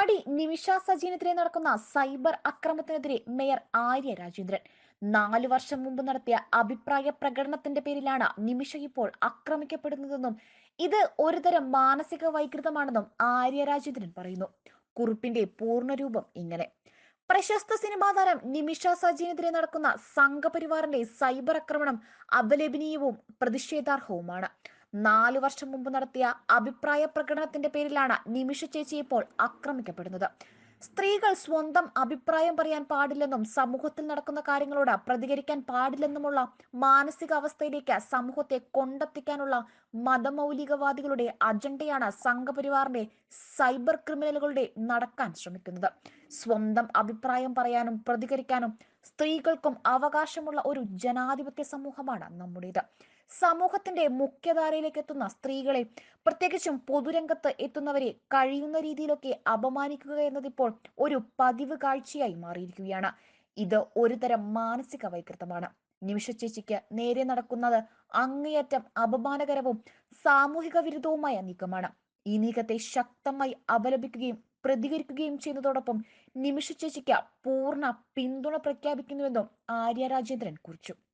നടി നിമിഷ സജീനെതിരെ നടക്കുന്ന സൈബർ അക്രമത്തിനെതിരെ മേയർ ആര്യ രാജേന്ദ്രൻ. നാലു വർഷം മുമ്പ് നടത്തിയ അഭിപ്രായ പ്രകടനത്തിന്റെ പേരിലാണ് നിമിഷ ഇപ്പോൾ ആക്രമിക്കപ്പെടുന്നതെന്നും ഇത് ഒരുതരം മാനസിക വൈകൃതമാണെന്നും ആര്യ രാജേന്ദ്രൻ പറയുന്നു. കുറിപ്പിന്റെ പൂർണരൂപം ഇങ്ങനെ. പ്രശസ്ത സിനിമാ താരം നിമിഷ സജീനെതിരെ നടക്കുന്ന സംഘപരിവാറിന്റെ സൈബർ ആക്രമണം അപലപനീയവും പ്രതിഷേധാർഹവുമാണ്. നാലു വർഷം മുമ്പ് നടത്തിയ അഭിപ്രായ പ്രകടനത്തിന്റെ പേരിലാണ് നിമിഷ ചേച്ചി ഇപ്പോൾ ആക്രമിക്കപ്പെടുന്നത്. സ്ത്രീകൾ സ്വന്തം അഭിപ്രായം പറയാൻ പാടില്ലെന്നും സമൂഹത്തിൽ നടക്കുന്ന കാര്യങ്ങളോട് പ്രതികരിക്കാൻ പാടില്ലെന്നുമുള്ള മാനസികാവസ്ഥയിലേക്ക് സമൂഹത്തെ കൊണ്ടെത്തിക്കാനുള്ള മതമൗലികവാദികളുടെ അജണ്ടയാണ് സംഘപരിവാറിന്റെ സൈബർ ക്രിമിനലുകളുടെ നടക്കാൻ ശ്രമിക്കുന്നത്. സ്വന്തം അഭിപ്രായം പറയാനും പ്രതികരിക്കാനും സ്ത്രീകൾക്കും അവകാശമുള്ള ഒരു ജനാധിപത്യ സമൂഹമാണ് നമ്മുടേത്. സമൂഹത്തിന്റെ മുഖ്യധാരയിലേക്ക് എത്തുന്ന സ്ത്രീകളെ പ്രത്യേകിച്ചും പൊതുരംഗത്ത് എത്തുന്നവരെ കഴിയുന്ന രീതിയിലൊക്കെ അപമാനിക്കുക എന്നതിപ്പോൾ ഒരു പതിവ് കാഴ്ചയായി മാറിയിരിക്കുകയാണ്. ഇത് ഒരുതരം മാനസിക വൈകൃതമാണ്. നിമിഷ ചേച്ചിക്ക് നേരെ നടക്കുന്നത് അങ്ങേയറ്റം അപമാനകരവും സാമൂഹിക വിരുദ്ധവുമായ നീക്കമാണ്. ഈ നീക്കത്തെ ശക്തമായി അപലപിക്കുകയും പ്രതികരിക്കുകയും ചെയ്യുന്നതോടൊപ്പം നിമിഷ ചേച്ചിക്ക് പൂർണ പിന്തുണ പ്രഖ്യാപിക്കുന്നുവെന്നും ആര്യ രാജേന്ദ്രൻ കുറിച്ചു.